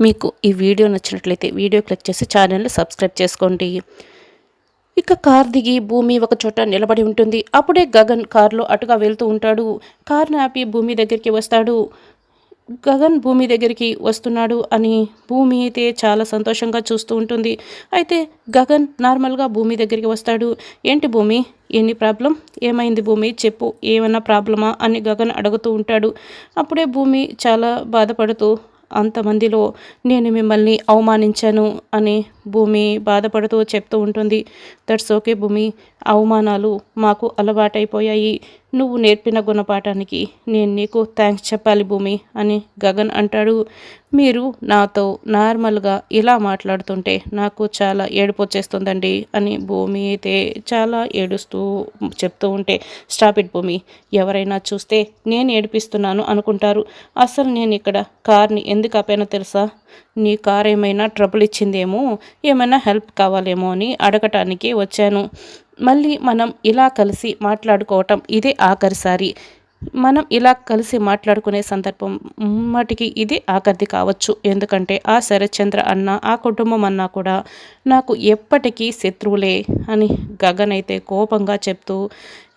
మీకు ఈ వీడియో నచ్చినట్లయితే వీడియో క్లిక్ చేసి ఛానల్ని సబ్స్క్రైబ్ చేసుకోండి. ఇక కార్ దిగి భూమి ఒక చోట నిలబడి ఉంటుంది. అప్పుడే గగన్ కారులో అటుగా వెళ్తూ ఉంటాడు. కార్ని ఆపి భూమి దగ్గరికి వస్తాడు. గగన్ భూమి దగ్గరికి వస్తున్నాడు అని భూమి అయితే చాలా సంతోషంగా చూస్తూ ఉంటుంది. అయితే గగన్ నార్మల్గా భూమి దగ్గరికి వస్తాడు. ఏంటి భూమి? ఎన్ని ప్రాబ్లం ఏమైంది భూమి? చెప్పు. ఏమైనా ప్రాబ్లమా అని గగన్ అడుగుతూ ఉంటాడు. అప్పుడే భూమి చాలా బాధపడుతూ అంతమందిలో నేను మిమ్మల్ని అవమానించాను అని భూమి బాధపడుతూ చెప్తూ ఉంటుంది. దట్స్ ఓకే భూమి. అవమానాలు మాకు అలవాటైపోయాయి. నువ్వు నేర్పిన గుణపాఠానికి నేను నీకు థ్యాంక్స్ చెప్పాలి భూమి అని గగన్ అంటాడు. మీరు నాతో నార్మల్గా ఇలా మాట్లాడుతుంటే నాకు చాలా ఏడుపు వచ్చేస్తుందండి అని భూమి అయితే చాలా ఏడుస్తూ చెప్తూ ఉంటే స్టాప్ ఇట్ భూమి. ఎవరైనా చూస్తే నేను ఏడిపిస్తున్నాను అనుకుంటారు. అసలు నేను ఇక్కడ కార్ని ఎందుకు ఆపానో తెలుసా? నీ కార్ ఏమైనా ట్రబుల్ ఇచ్చిందేమో. ఏమైనా హెల్ప్ కావాలేమో అని అడగటానికి వచ్చాను. మళ్ళీ మనం ఇలా కలిసి మాట్లాడుకోవటం ఇదే ఆఖరిసారి మనం ఇలా కలిసి మాట్లాడుకునే సందర్భం మటికి ఇది ఆఖరిది కావచ్చు. ఎందుకంటే ఆ శరత్చంద్ర అన్న ఆ కుటుంబం అన్నా కూడా నాకు ఎప్పటికీ శత్రువులే అని గగన్ అయితే కోపంగా చెప్తూ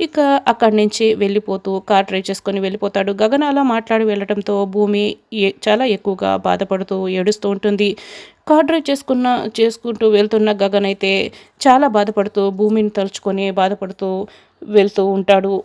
ఇక అక్కడి నుంచి వెళ్ళిపోతూ కార్ డ్రైవ్ చేసుకొని వెళ్ళిపోతాడు. గగన్ అలా మాట్లాడి వెళ్ళడంతో భూమి చాలా ఎక్కువగా బాధపడుతూ ఏడుస్తూ ఉంటుంది. కార్ డ్రైవ్ చేసుకున్న చేసుకుంటూ వెళ్తున్న గగన్ అయితే చాలా బాధపడుతూ భూమిని తలుచుకొని బాధపడుతూ వెళ్తూ ఉంటాడు.